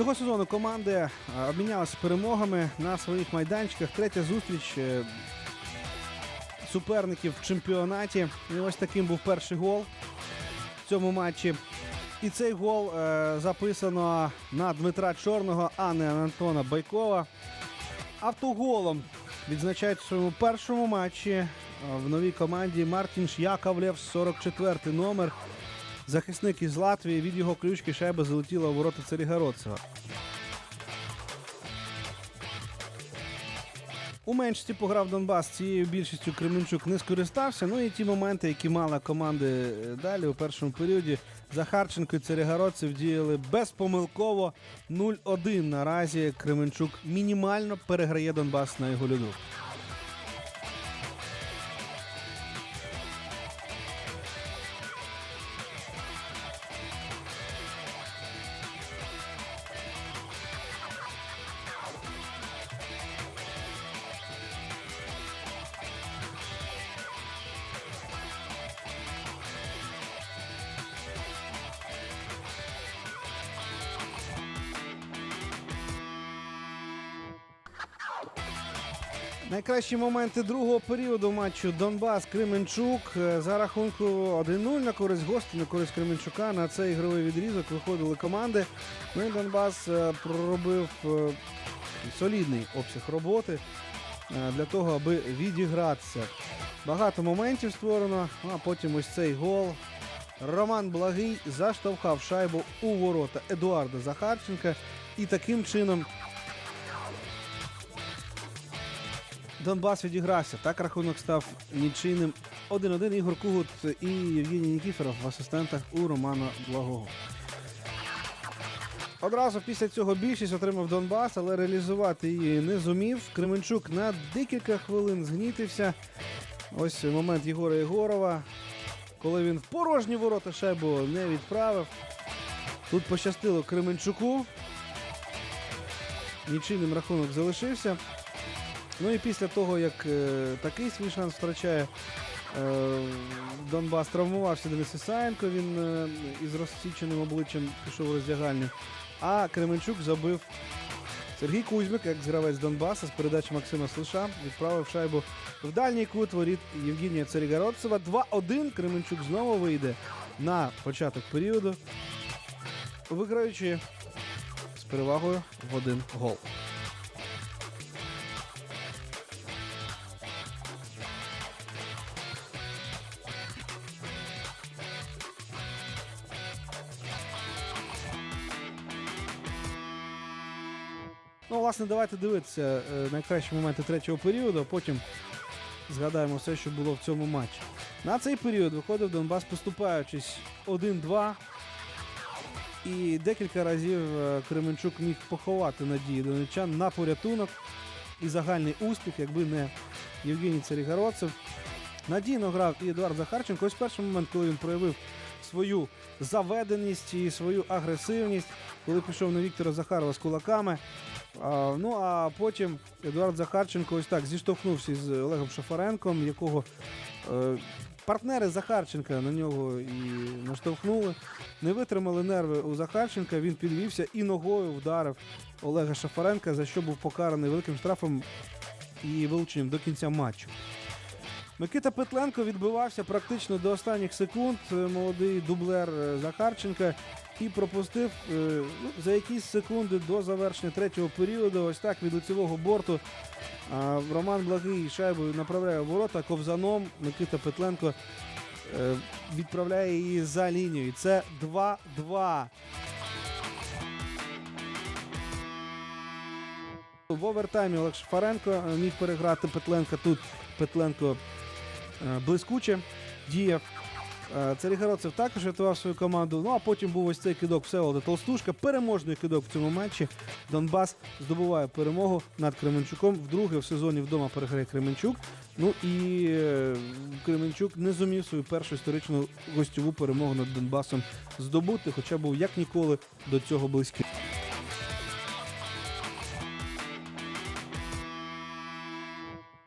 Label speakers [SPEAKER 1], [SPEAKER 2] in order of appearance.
[SPEAKER 1] Цього сезону команди е, обмінялися перемогами на своїх майданчиках. Третя зустріч е, суперників в чемпіонаті. І ось таким був перший гол в цьому матчі. І цей гол е, записано на Дмитра Чорного, а не на Антона Байкова. Автоголом відзначають в своєму першому матчі в новій команді Мартін Яковлєв, 44 номер. Захисник із Латвії від його ключки шайба залетіла у ворота Царігородцева. У меншості пограв Донбас цією більшістю Кременчук не скористався. Ну і ті моменти, які мали команди е, далі у першому періоді. Захарченко і Царігородцев діяли безпомилково 0-1. Наразі Кременчук мінімально переграє Донбас на його льоду. Найкращі моменти другого періоду матчу Донбас Кременчук Е, за рахунку 1-0 на користь гостей, на користь Кременчука. На цей ігровий відрізок виходили команди. Ну і Донбас е, проробив е, солідний обсяг роботи для того, аби відігратися. Багато моментів створено, ну, а потім ось цей гол. Роман Благий заштовхав шайбу у ворота Едуарда Захарченка і таким чином Донбас відігрався. Так рахунок став нічийним. 1-1 Ігор Кугут і Євгеній Нікіферов в асистентах у Романа Благого. Одразу після цього більшість отримав Донбас, але реалізувати її не зумів. Кременчук на декілька хвилин згнітився. Ось момент Єгора Єгорова, коли він в порожні ворота шайбу не відправив. Тут пощастило Кременчуку. Нічийним рахунок залишився. Ну і після того, як е, такий свій шанс втрачає е, Донбас, травмувався Денис Ісаєнко, він е, із розсіченим обличчям пішов у роздягальню. А Кременчук забив Сергій Кузьмик, як гравець Донбаса, з передачі Максима Слиша, відправив шайбу в дальній кут воріт Євгенія Царігородцева. 2-1. Кременчук знову вийде на початок періоду, виграючи з перевагою в один гол. Ну, власне, давайте дивитися е, найкращі моменти третього періоду, а потім згадаємо все, що було в цьому матчі. На цей період виходив Донбас, поступаючись 1-2. І декілька разів е, Кременчук міг поховати надії донечан на порятунок і загальний успіх, якби не Євгеній Царігородцев. Надійно грав і Едуард Захарченко. Ось перший момент, коли він проявив свою заведеність і свою агресивність, коли пішов на Віктора Захарова з кулаками. А, ну а потім Едуард Захарченко ось так зіштовхнувся з Олегом Шафаренком, якого е, партнери Захарченка на нього і наштовхнули. Не витримали нерви у Захарченка. Він підвівся і ногою вдарив Олега Шафаренка, за що був покараний великим штрафом і вилученням до кінця матчу. Микита Петленко відбивався практично до останніх секунд. е, Молодий дублер е, Захарченка і пропустив е, ну, за якісь секунди до завершення третього періоду. Ось так від лицевого борту. Роман Благий шайбою направляє ворота ковзаном. Микита Петленко відправляє її за лінію. І це 2-2. В овертаймі Олег Шафаренко міг переграти Петленка. Тут Петленко блискуче діяв. Е, Царігородцев також рятував свою команду. Ну а потім був ось цей кидок Всеволода Толстушка. Переможний кидок в цьому матчі. Донбас здобуває перемогу над Кременчуком. Вдруге в сезоні вдома переграє Кременчук. Ну і е, Кременчук не зумів свою першу історичну гостьову перемогу над Донбасом здобути, хоча був як ніколи до цього близький.